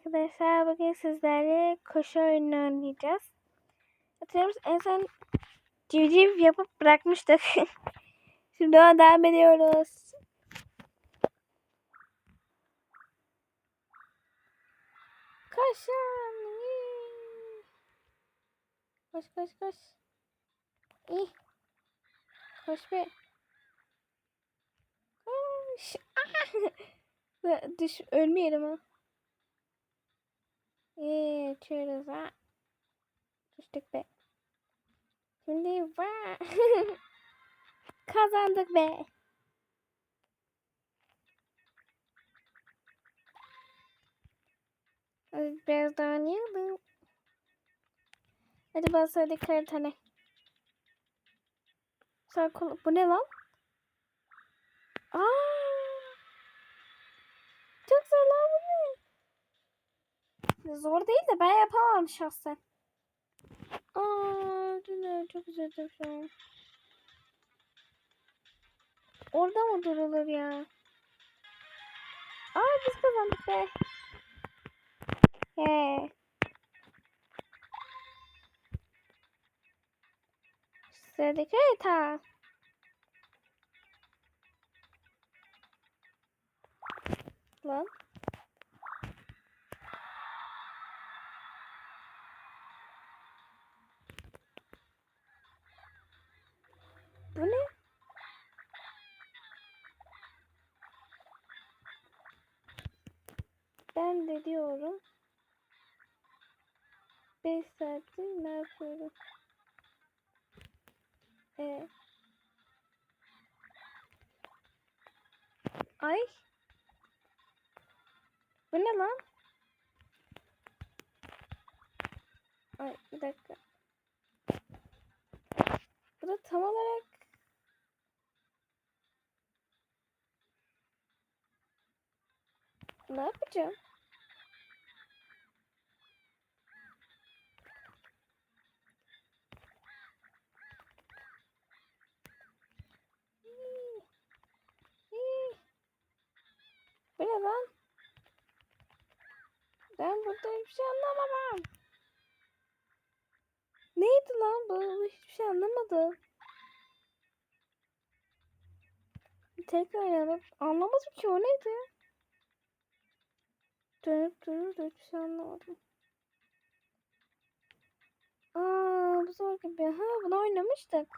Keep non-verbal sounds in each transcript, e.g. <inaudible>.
arkadaşlar bugün sizlerle koşu oyunu oynayacağız. Hatırlıyor En son civciv yapıp bırakmıştık. <laughs> Şimdi ona devam ediyoruz. Koşun. Koş koş koş. İyi. Koş be. Koş. Ah! <laughs> Düş ölmeyelim ha. İyi açıyoruz ha. Düştük be. Şimdi va. <laughs> Kazandık be. Biraz daha oynayalım. Hadi bas hadi kır tane. Sağ kol. Bu ne lan? Aa! Çok zor lan? Zor değil de ben yapamam şahsen. Aa, ne çok üzüldüm şu an. Orada mı durulur ya? Aa biz kazandık be. He. Sıradaki harita. Lan. Bu ne? Ben de diyorum. 5 saattir ne yapıyorum? Ee, ay. Bu ne lan? Ay bir dakika. Bu da tam olarak ne yapacağım? Bu ne lan? Ben burada hiçbir şey anlamadım. Neydi lan bu? Hiçbir şey anlamadım. Tekrar oynayalım. Anlamadım ki o neydi? Dönüp durur da hiçbir şey anlamadım. Aa bu zor gibi. Ha bunu oynamıştık.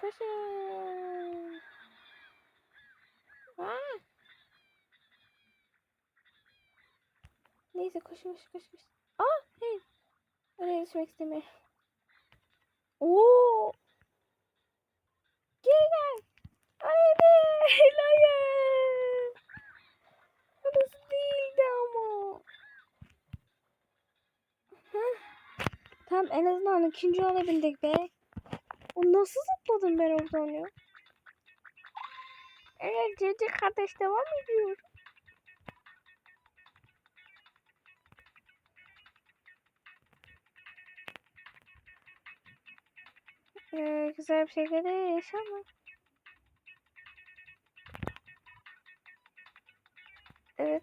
Koşun. Aa. Neyse koş koş koş koş. Aa hey. Oraya düşmek istemiyorum. Oo. Geri gel. Haydi. <laughs> Hayır. Tamam en azından ikinci olabildik be. O nasıl zıpladım ben oradan ya? Evet Cici kardeş devam ediyor. Ee, güzel bir şekilde yaşama. Evet.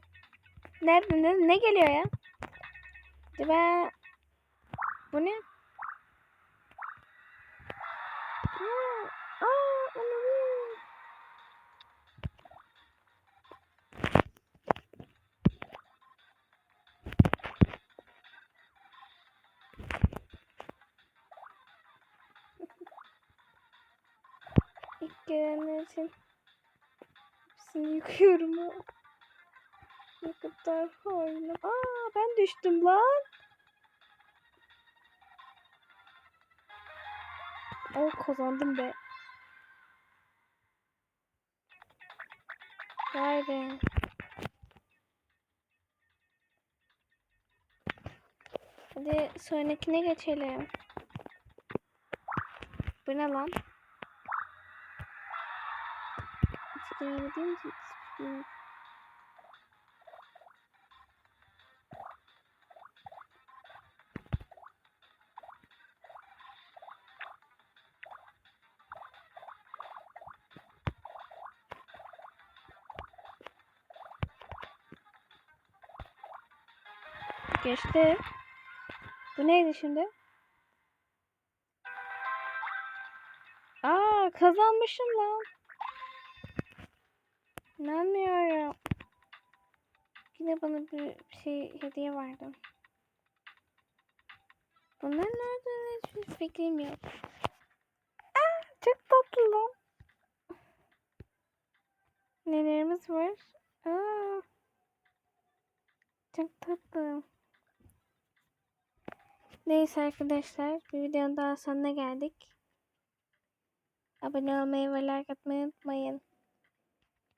Nerede ne, ne geliyor ya? Acaba bu ne? Aa, aa, anam. İlk gelenler için hepsini yıkıyorum kadar hainim. Aa ben düştüm lan. Oh kazandım be. Vay be. Hadi sonrakine geçelim. Bu ne lan? Hiç. Geçti. Bu neydi şimdi? Aa kazanmışım lan. İnanmıyorum. Yine bana bir şey hediye vardı. Bunlar nerede hiçbir fikrim yok. Aa, çok tatlı lan. Nelerimiz var? Aa, çok tatlı. Neyse arkadaşlar bir videonun daha sonuna geldik. Abone olmayı ve like atmayı unutmayın.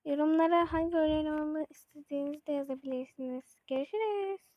Yorumlara hangi oyun oynamamı istediğinizi de yazabilirsiniz. Görüşürüz.